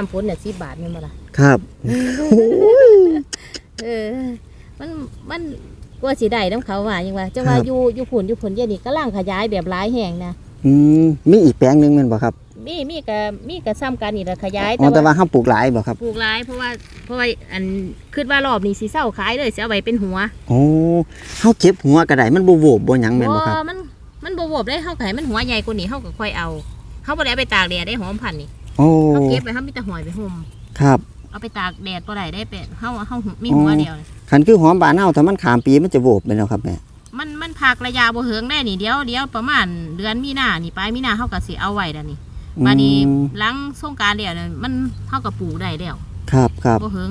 ามฝนเนี่ย10บาทแม่นบ่ล่ะครับเออ มันมันกว่าสิได้นํเขาว่ายังว่าจังว่าครับอยู่อยู่พุ่นอยู่พุ่นเดี๋ยวนี้กำลังขยายแบบหลายแห่งนะอืมมีอีกแปลงหนึงแม่นบ่ครับมีมีก็มีก็ซ้ำกันนี่ล่ะขยายอ๋อแต่ว่าห้ามปลูกหลายบ่ครับปลูกหลายเพราะว่าเพราะว่าอันคิดว่ารอบนี้สิเศร้าขายเลยสิเอาไว้เป็นหัวโอ้เฮาเก็บหัวก็ได้มันบ่โหวบบ่หยังแม่นบ่ครับ มันมันบวบได้เฮาก็ให้มันหัวใหญ่กว่านี้เฮาก็ค่อยเอาเฮาบ่ได้เอาไปตากแดดได้หอมพันธุ์นี่ โอ้เฮาเก็บไปเฮามีแต่หอยไปห่มครับ เอาไปตากแดดบ่ได้ได้เป็ดเฮาเฮามีหัวอ๋อเดียวคันคือหอมบ้านเฮาถ้ามันขามปีมันจะโหวบไปแล้วครับแม่ มันมันพักระยะบ่เหิงได้นี่เดี๋ยวเดี๋ยวประมาณเดือนมีนานี่ปลายมีนาเฮาก็สิเอาไว้แล้วนี่บัดนี้อืมหลังสงกรานต์แล้วเนี่ยมันเฮาก็ปลูกได้แล้วครับครับบ่เหิง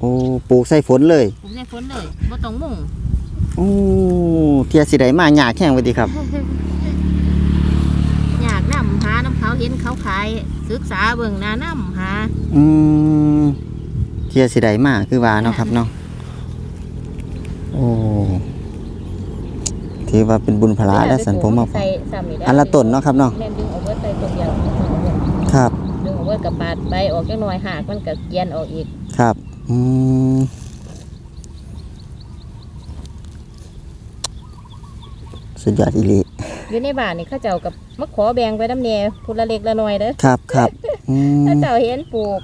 โอ้ปลูกใส่ฝนเลยปลูกใส่ฝนเลยบ่ต้องมุ่งโอ้เทียสิได้มายากแข่งไว้ดีครับ อยากนํหาน้ำ เขาเห็นเขาขายศึกษาเบิ่งหน้านํหาอืมเทียสิได้มาคือว่าเนาะครับเนาะโอ้ถือว่าเป็นบุญพลาและสันผมมาใส่ซ้ำนี่ได้อันละต้นเนาะครับเนาะแม่นดึงเอาเบิดใส่ต้นเดียวครับดึงเอาเบิดกับปาดใบออกจักหน่อยหากมันก็เกลียนออกอีกครับอืมสุดยอดอีหลี อยู่ในบ้านนี่เขาเจ้ากับมาขอแบ่งไปน้ำแหน่พุละเล็กละน้อยเด้อครับครับอืมเขาเจ้าเห็นปลูก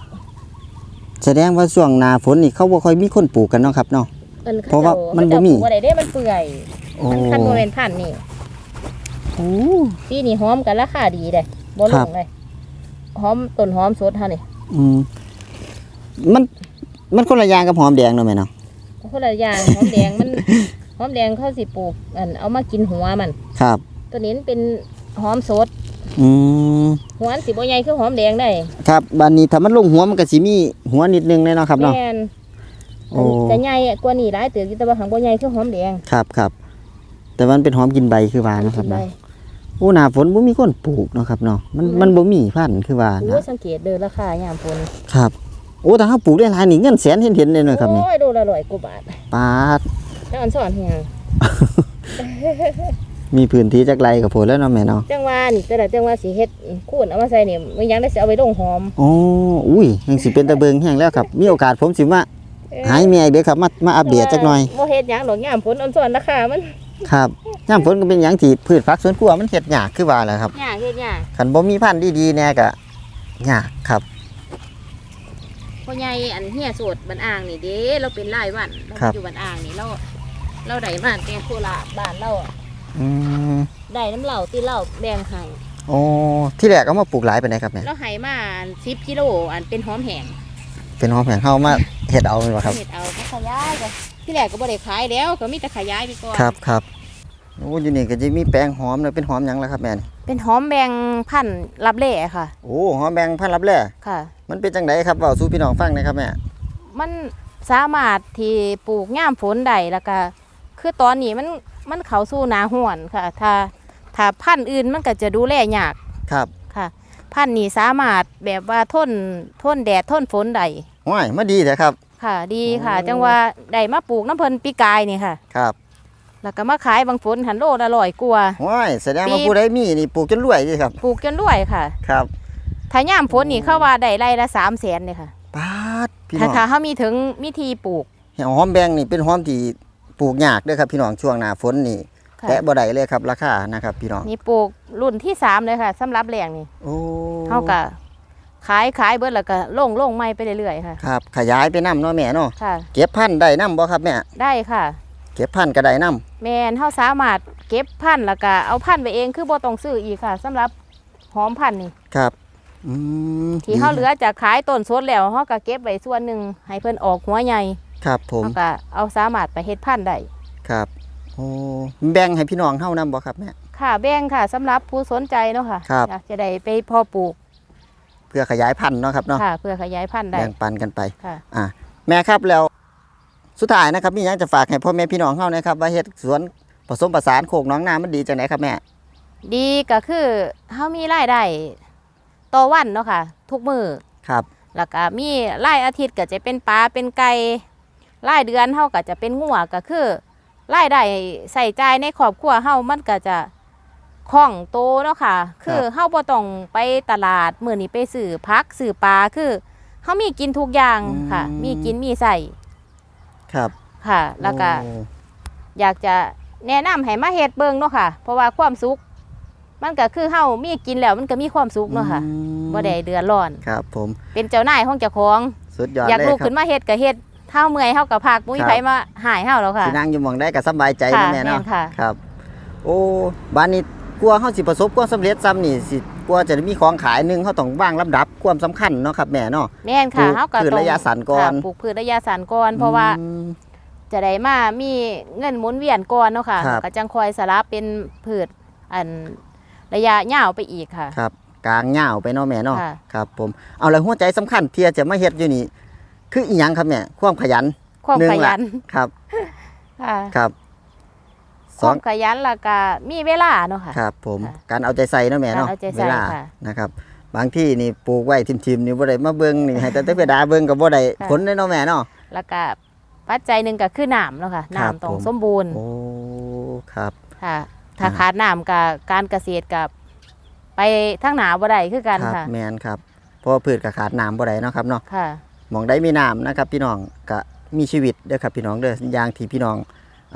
แสดงว่าช่วงหนาฝนนี่เขาบ่ค่อยมีคนปลูกกันเนาะครับเนาะเอิ้นเพราะว่ามันบ่เจ้มีปลูกบ่ได้เด้มันเปื่อยโอ้มันคันบ่แม่นพันธุ์นี่โอ้ ปีนี้หอมกันราคาดีเด้บ่ลครับ งเลยหอมต้นหอมสดเฮานี่อืมมันมันคนละอย่างกับหอมแดงเนาะแม่เนาะคนละอย่างหอมแดงมัน หอมแดงเขาสิปลูกอันเอามากินหัวมัน ครับ ตัวนี้มันเป็นหอมสดอืมหัวมันสิบ่ใหญ่คือหอมแดงได้ครับบัดนี้ถ้ามันลงหัวมันก็สิมีหัวนิดนึงเลยเนาะครับเนาะแม่นโอ้จะใหญ่กว่านี้หลายเติบอยู่แต่ว่าหางบ่ใหญ่คือหอมแดงครับครับแต่ว่ามันเป็นหอมกินใบคือว่าเนาะครับเนาะโอ้หนาฝนบ่มีคนปลูกเนาะครับเนาะมันมันบ่มีพันธุ์คือว่าโอ้นะยสังเกตเด้อราคายามฝนครับ โอ้ถ้าเฮาปลูกได้หลายนี่เงินแสนเห็นๆเลยเนาะครับนี่โอ้ยโลละร้อยกว่าบาทปาดแล้วอันสอนเฮียง มีพื้นที่จักไรกับโพดแล้วเนาะแม่เนาะจังว่านี่แต่ละจังว่าสิเฮ็ดคูนเอามาใส่นี่มันยังได้สิเอาไปลงหอมโอ้อุ้ยยังสิเป็นตะเบิงแห้งแล้วครับ มีโอกาสผมสิมาหายเมียอีกเด้อครับมามาอัปเดตจักหน่อยบ่เฮ็ดหยังดอกยามฝนอันสอนราคามันครับยามฝนก็เป็นหยังที่พืชผักสวนครัวมันเฮ็ดยากคือว่าแหละครับยากเฮ็ดยากคันบ่มีพันธุ์ดีๆแน่ก็ยากครับพ่อใหญ่อันเฮียโสดบันอ่างนี่เด้เราเป็นรายวันเราครับอยู่บันอ่างนี่เราเราได้มาแต่โคราชบ้านเรา อะอืมได้น้ำเหล่าที่เราแบ่งให้โอ้ที่แรกเอามาปลูกหลายไปไหนใดครับแม่เราให้มา10กิโลอันเป็นหอมแห้งเป็นหอมแผงเฮามาเฮ็ดเอาแม่นบ่ครับเฮ็ดเอาก็ขยายก็ที่แรกก็บ่ได้ขายแล้วก็มีแต่ขยายไปก่อนครับครับโอ้อยู่นี่ก็จะมีแปลงหอมเนาะเป็นหอมหยังล่ะครับแม่นี่เป็นหอมแบงพันธุ์รับเล่ค่ะโอ้หอมแบงพันธุ์ลับแลค่ะ มันเป็นจังไดครับเว้าสู่พี่น้องฟังหนะครับแม่มันสามารถที่ปลูกย่ามฝนได้แล้วก็คือตอนนี้มัน มันเข้าสู่หนาห้วนค่ะ ถ้าถ้าพันธุ์อื่นมันก็จะดูแลยากครับค่ะ พันธุ์นี้สามารถแบบว่าทนทนแดดทนฝนได้ห้วยมาดีแท้ครับ ค่ะ ดีค่ะ โอ้ จังว่าได้มาปลูกน้ำเพิ่นปีกายนี่ค่ะ ครับแล้วก็มาขายบางฝนหันโลละร้อยกว่า ห้วยแสดงว่าปี ผู้ใดมีนี่ปลูกจนรวยสิครับ ปลูกจนรวยค่ะ ครับถ้าย่ามฝนนี่เข้าว่าได้ไร่ละสามแสนเลยค่ะปาดพี่ถ้าน้องถ้าเขามีถึงมิธีปลูกหอมแบงนี่เป็นหอมที่ ปลูกยากเด้อครับพี่น้องช่วงหน้าฝนนี่ค่ะ แตะบ่ได้เลยครับราคานะครับพี่น้องนี่ปลูกรุ่นที่สามเลยค่ะสำหรับแหล่งนี่โอ้เขาก็ขายขายเบิดแล้วก็ลงลงไม่ไปเรื่อยๆค่ะ ครับ ขยายไปนํเนาะแม่เนาะค่ะ เก็บพันธุ์ได้นํบ่ครับแม่ได้ค่ะ เก็บพันธุ์ก็ได้นํแมนเขาสามารถเก็บพันธุ์แล้วก็เอาพันธุ์ไปเองคือบ่ต้องซื้ออีกค่ะสำหรับหอมพันธุ์นี่ครับอืมที่เขาเหลือจากขายต้นสดแล้วเขาก็เก็บไว้ส่วนหนึ่งให้เพิ่นออกหัวใหญ่ ครับผมเขาก็เอาสามารถไปเฮ็ดพันธุ์ได้ครับโอ้แบ่งให้พี่น้องเฮานํบ่ครับแม่ ค่ะแบ่งค่ะสำหรับผู้สนใจเนาะค่ะครับ อยากจะได้ไปเพอปลูกเพื่อขยายพันธุ์เนาะครับเนาะค่ะ เพื่อขยายพันธุ์ได้แบ่งปันกันไป ค่ะ อะแม่ครับแล้วสุดท้ายนะครับมีหยังจะฝากให้พ่อแม่พี่น้องเฮานะครับว่าเฮ็ดสวนผสมผสานโคกหน้องนามันดีจังไดครับแม่ดีก็คือเฮามีรายได้ต่อวันเนาะค่ะ ทุกมือครับ แล้วก็มีรายอาทิตย์ก็จะเป็นปลาเป็นไก่ รายเดือนเฮาก็จะเป็นงัวก็คือรายได้ใส่ใจายในครอบครัวเฮามันก็จะคล่องโตเนาะค่ะ คือเฮาบ่ต้องไปตลาดมื้อนี้ไปซื้อผักซื้อปลาคือเฮามีกินทุกอย่างค่ะ อืม มีกินมีใส่ครับค่ะ แล้วก็โอ้อยากจะแนะนำให้มาเฮ็ดเบิ่งเนาะค่ะ เพราะว่าความสุข มันก็คือเฮามีกินแล้วมันก็มีความสุขเนาะค่ะอืมบ่ได้เดือดร้อน ครับผมเป็นเจ้านายของเจ้าของ สุดยอดอยากเลยลุกครัขึ้บนมาเฮ็ดก็เฮ็ด เท่าเมื่อยเฮาก็พักบ่มีครับไผมาหายเฮาแล้วค่ะที่นั่งอยู่หมองได้ก็สบายใจค่ะนะแม่เนาะแม่นค่ะครับ โอ้บ้านนี้กลัวเฮาสิประสบความสำเร็จซ้ำนี่สิกลัวจะได้มีของขายหนึงเฮาต้องวางลำดับความสำคัญเนาะครับแม่เนาะแม่นค่ะปลูกเฮาก็พืชต้องระยะสั้นก่อนค่ะปลูกพืชระยะสั้นก่อนเพราะว่าอืมจะได้มามีเงินหมุนเวียนก่อนเนาะค่ะครับก็จังคอยสลับเป็นพืชอันระยะยาวไปอีกค่ะ ครับ กลางเหงาวไปเนาะแม่เนาะค่ะครับ ผมเอาแล้วหัวใจสำคัญที่จะมาเฮ็ดอยู่นี่ คืออีหยังครับแม่ความขยันความหนึ่งขละยันครับค่ะครับคสอวางมขยันแล้วก็มีเวลาเนาะค่ะครับ ผมค่ะการเอาใจใส่เนาะแม่เนาะการเอาใจใส่เวลาค่ะนะครับ บางที่นี่ปลูกไว้ทิมๆนี่บ่ได้มาเบิ่งนี่ให้แต่แต่เพดาเบิ่งก็บ่ได้ค่ะผลได้เนาะแม่เนาะแล้วก็ปัจจัยหนึ่งก็คือน้ำเนาะค่ะครับน้ำต้องผมสมบูรณ์โอ้ครับค่ะถ้าอ่าขาดน้ำกับการเกษตรกับไปทั้งหนาบ่ได้คือกันครับค่ะแม่นครับเพราะว่าพืชก็ขาดน้ำบ่ได้เนาะครับเนาะค่ะห มองได้มีน้ำนะครับ พี่น้องก็มีชีวิตเด้อครับพี่น้องเด้ออย่างที่พี่น้อง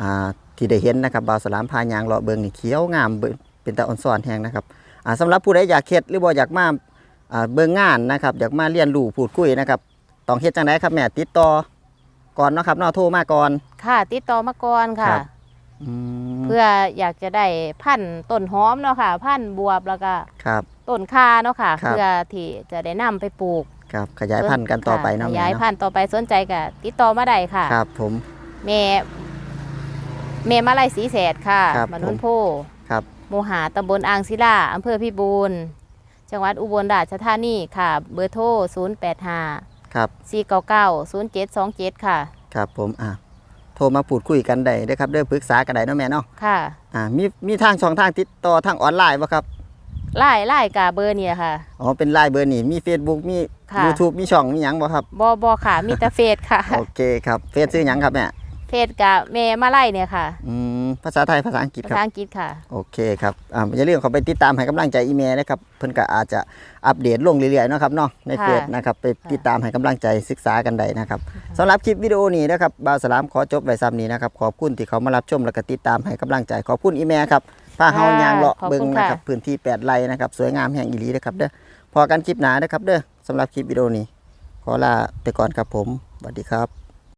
อ่าที่ได้เห็นนะครับบ่าวสลามพายางเลาะเบิงนี่เขียวงามเบิ่งเป็นตาอ่อนซ้อนแฮงนะครับอ่าสำหรับผู้ใดอยากเฮ็ดหรือบ่อยากมาอ่าเบิ่งงานนะครับอยากมาเรียนรู้พูดคุยนะครับต้องเฮ็ดจังไดครับแม่ติดต่อก่อนเนาะครับเนาะโทรมาก่อนค่ะ ติดต่อมาก่อนค่ะครับอืมเพื่ออยากจะได้พันธุ์ต้นหอมเนาะค่ะ พันธุ์บวบแล้วก็ครับ ต้นคาเนาะค่ะ ครับ เพื่อที่จะได้นำไปปลูก ครับขยายพันธุ์กันต่อไปเนาะขแม่ยายเนาะพันธุ์ต่อไปสนใจก็ติดต่อมาได้ค่ะ ครับ ผมแม่แม่มาลายสีแสดค่ะครับบ้านนุนผมโพครับโมหาตำบลอ่างศิลาอำเภอพิบูลจังหวัดอุบลราชธานีค่ะ เบอร์โทร 085ครับ499 0727 ค่ะ ครับผมอ่าโทรมาพูดคุยกันได้เด้อครับเด้อปรึกษากันได้เนาะแม่เนาะค่ะอ่ามีมีทางช่องทางติดต่อทางออนไลน์บ่ครับไล่ไล่กาเบอร์เนี่ยค่ะอ๋อเป็นไลน์เบอร์นี่มี Facebook มี ค่ะ YouTube มีช่องมีหยังบ่ครับ บอบอค่ะ มีแต่เฟซค่ะ โอเคครับเฟซชื่อหยังครับแม่เฟซกะเมมาไล่เนี่ยค่ะ อืมภาษาไทยภาษาอังกฤษภาครับ ษาอังกฤษค่ะ โอเคครับอ่าอย่าลืมเข้าไปติดตามให้กำลังใจอีเมลนะครับ เพิ่นก็อาจจะอัปเดตลงเรื่อยๆเนาะครับเนาะในค่ะเฟซนะครับ ไปติดตามให้กำลังใจศึกษากันได้นะครับสำหรับคลิปวิดีโอนี้นะครับบาวสลามขอจบไว้ซ้ำนี้นะครับ ขอบคุณที่เขามารับชมแล้วก็ติดตามให้กำลังใจ ขอบคุณอีเมลครับพาเฮายางเลาะเบิ่งนะครับพื้นที่แปดไร่นะครับ สวยงามแห่งอีหลีนะครับเด้อพอกันคลิปหน้านะครับเด้อ สำหรับคลิปวิดีโอนี้ ขอลาไปก่อนครับผมสวัสดีครับ